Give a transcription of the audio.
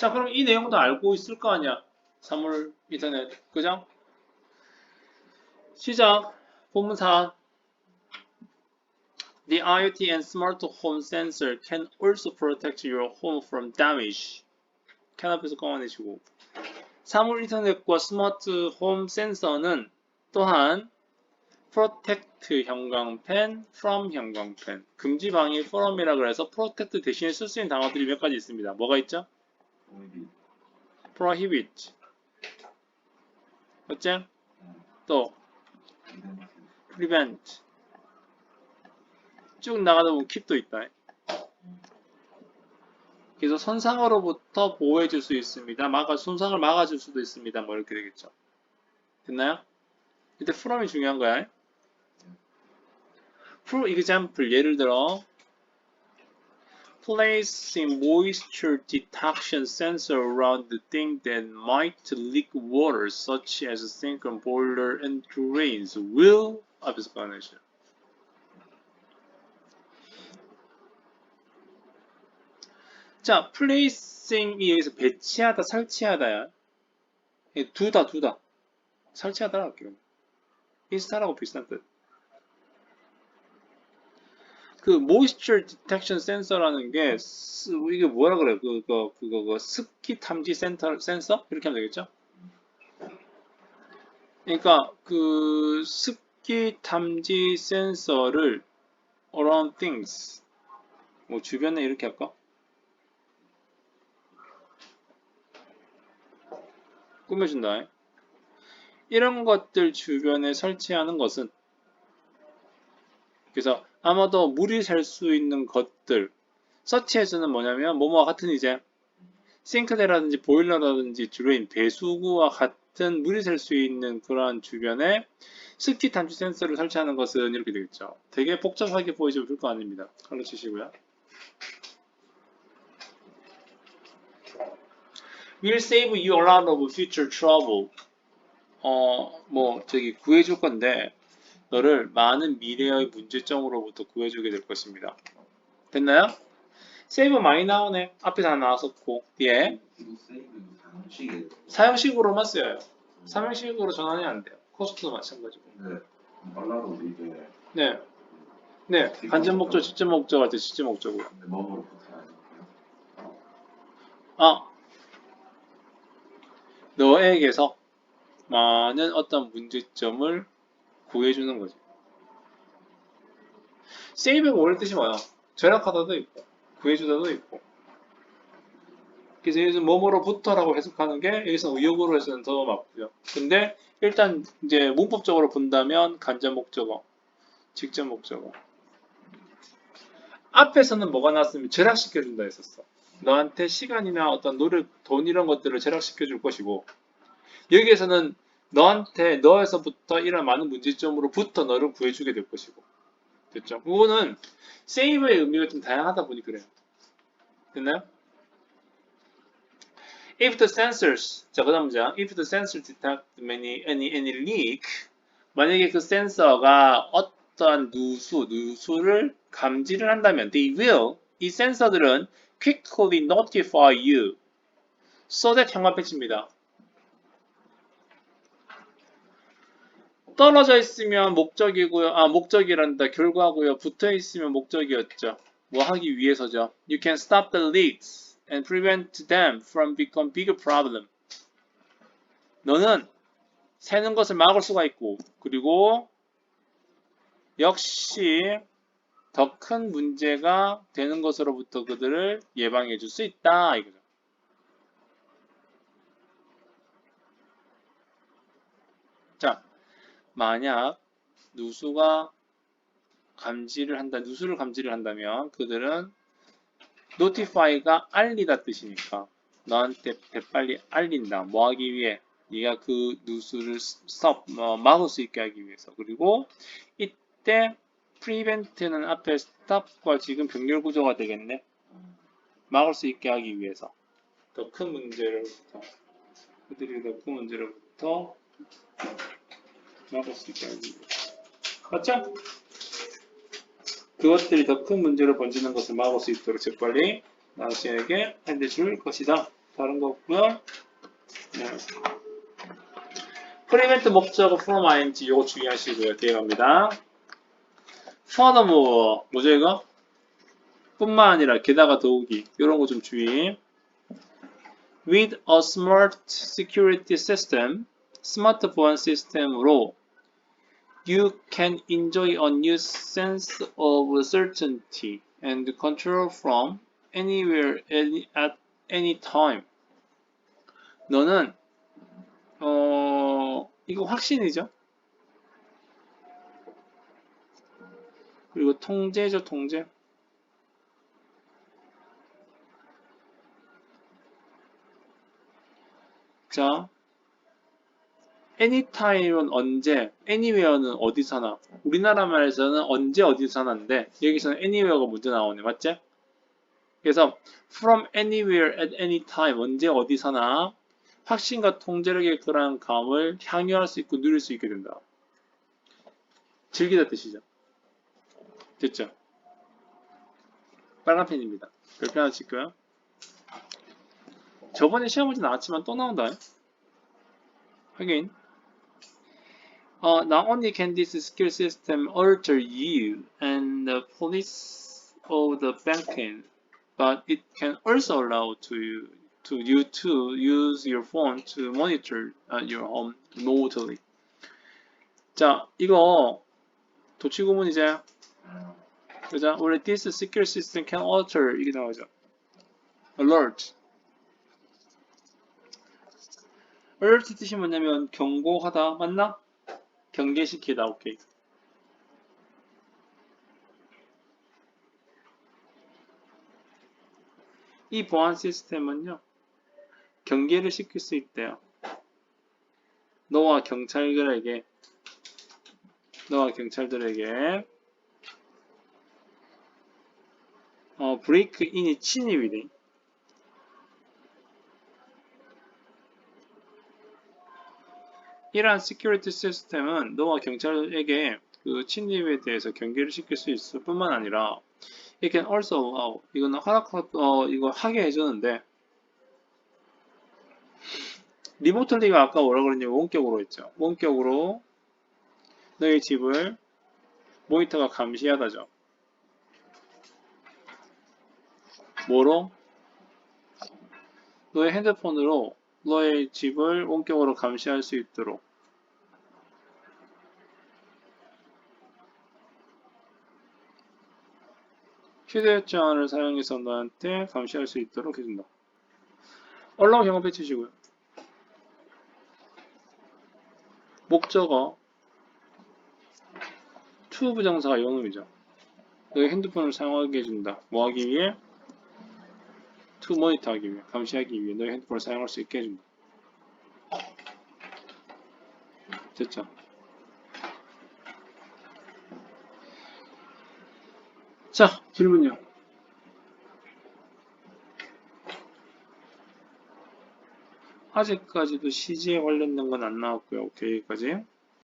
자, 그럼 이 내용도 알고 있을 거 아니야. 사물 인터넷. 그죠? 시작. 본문사. The IoT and smart home sensor can also protect your home from damage. 캔 앞에서 꺼내시고. 사물 인터넷과 스마트 홈 센서는 또한 protect 형광펜, from 형광펜, 금지 방해 from이라 그래서 protect 대신에 쓸 수 있는 단어들이 몇 가지 있습니다. 뭐가 있죠? Prohibit. 맞죠? 또 prevent. 쭉 나가다 보면 keep도 있다. 그래서 손상으로부터 보호해 줄 수 있습니다. 막아 손상을 막아 줄 수도 있습니다. 뭐 이렇게 되겠죠. 됐나요? 이때 from이 중요한 거야. For example, 예를 들어 placing moisture detection sensor around the thing that might leak water, such as a sink and boiler and drains, will 앞에서 꺼내죠. 자, placing이 여기서 배치하다, 설치하다야. 두다, 두다. 설치하다라 할게요. 인스타라고 비슷한 뜻. 그 moisture detection sensor라는 게 스- 이게 뭐라 그래? 그거 그거 그 습기 탐지 센터 센서 이렇게 하면 되겠죠? 그러니까 그 습기 탐지 센서를 around things 뭐 주변에 이렇게 할까? 꾸며준다. 이런 것들 주변에 설치하는 것은 그래서 아마도 물이 셀 수 있는 것들 서치에서는 뭐냐면 뭐뭐와 같은 이제 싱크대라든지 보일러라든지 드레인 배수구와 같은 물이 셀 수 있는 그러한 주변에 습기 탐지 센서를 설치하는 것은 이렇게 되겠죠. 되게 복잡하게 보이죠. 별거 아닙니다. 칼로 치시고요. will save you a lot of future trouble. 어, 뭐, 저기 구해줄 건데, 너를 많은 미래의 문제점으로부터 구해주게 될 것입니다. 됐나요? 세이브 많이 나오네. 앞에 다 나왔었고, 뒤에 사형식으로만 쓰여요. 사형식으로 전환이 안 돼요. 코스트도 마찬가지고. 말라도 이게 네. 네. 간접 목적, 직접 목적 할 때 직접 목적으로. 몸으로 붙어야 아. 너에게서 많은 어떤 문제점을 구해주는 거지. 세이브가 원래 뜻이 뭐야? 절약하다도 있고, 구해주다도 있고. 그래서 여기서 뭐뭐로부터라고 해석하는 게 여기서 의역으로 해서는 더 맞고요. 근데 일단 이제 문법적으로 본다면 간접 목적어, 직접 목적어. 앞에서는 뭐가 나왔으면 절약시켜준다 했었어. 너한테 시간이나 어떤 노력, 돈 이런 것들을 절약시켜 줄 것이고 여기에서는 너한테 너에서부터 이런 많은 문제점으로부터 너를 구해주게 될 것이고 됐죠? 그거는 세이브의 의미가 좀 다양하다 보니 그래요. 됐나요? If the sensors 자 그 다음 문장 If the sensor detect any any any leak 만약에 그 센서가 어떠한 누수 누수를 감지를 한다면 they will 이 센서들은 quickly notify you so that 형광 패치입니다. 떨어져 있으면 목적이고요. 아, 목적이란다. 결과고요. 붙어 있으면 목적이었죠. 뭐 하기 위해서죠. You can stop the leaks and prevent them from become bigger problem. 너는 새는 것을 막을 수가 있고, 그리고 역시 더 큰 문제가 되는 것으로부터 그들을 예방해 줄 수 있다. 이거죠. 자, 만약 누수가 감지를 한다, 누수를 감지를 한다면 그들은 notify가 알리다 뜻이니까 너한테 배빨리 알린다. 뭐 하기 위해? 네가 그 누수를 stop, 어, 막을 수 있게 하기 위해서. 그리고 이때 prevent는 앞에 stop과 지금 병렬 구조가 되겠네. 막을 수 있게 하기 위해서. 더 큰 문제로부터. 그들이 더 큰 문제로부터 위해서. 맞죠? 그것들이 더 큰 문제로 번지는 것을 막을 수 있도록 재빨리 당신에게 알려줄 것이다. 다른 거 없고요. 네. 프리벤트 목적어 from ing 요거 주의하시고요. 뒤에 갑니다. furthermore 뭐죠 이거? 뿐만 아니라 게다가 더욱이 이런 거 좀 주의. With a smart security system, 스마트폰 시스템으로 you can enjoy a new sense of certainty and control from anywhere any, at any time. 너는 어 이거 확신이죠? 그리고 통제죠, 통제. 자, anytime은 언제, anywhere는 어디서나. 우리나라 말에서는 언제 어디서나인데 여기서는 anywhere가 먼저 나오네, 맞지? 그래서 from anywhere at any time 언제 어디서나 확신과 통제력의 그러한 감을 향유할 수 있고 누릴 수 있게 된다. 즐기다 뜻이죠. 됐죠? 빨간 펜입니다. 별표 하나 칠까요? 저번에 시험 문제 나왔지만 또 나온다. 확인. Uh, not only can this skill system alter you and the police of the banking, but it can also allow to you to you to use your phone to monitor uh, your home remotely. 자, 이거 도치구문이제. 그죠? 원래 this secure system can alter 이게 나오죠. alert. alert 뜻이 뭐냐면 경고하다 맞나? 경계시키다 오케이. 이 보안 시스템은요 경계를 시킬 수 있대요. 너와 경찰들에게 너와 경찰들에게 어, 브레이크 인이 침입이 돼. 이러한 시큐리티 시스템은 너와 경찰에게 그 침입에 대해서 경계를 시킬 수 있을 뿐만 아니라 it can also allow 이거는 허락 어 이거 하게 해주는데 리모틀리가 아까 뭐라 그랬냐면 원격으로 했죠. 원격으로 너의 집을 모니터가 감시하다죠. 뭐로? 너의 핸드폰으로 너의 집을 원격으로 감시할 수 있도록 휴대용 제한을 사용해서 너한테 감시할 수 있도록 해준다. 얼라우 경험 배치시고요. 목적어 to 부정사가 영음이죠. 너의 핸드폰을 사용하게 해준다. 뭐 하기 위해? To 모니터 하기 위해, 감시하기 위해 너의 핸드폰을 사용할 수 있게 해준다. 됐죠? 자, 질문요. 아직까지도 CG에 관련된 건 안 나왔고요. 오케이, 여기까지.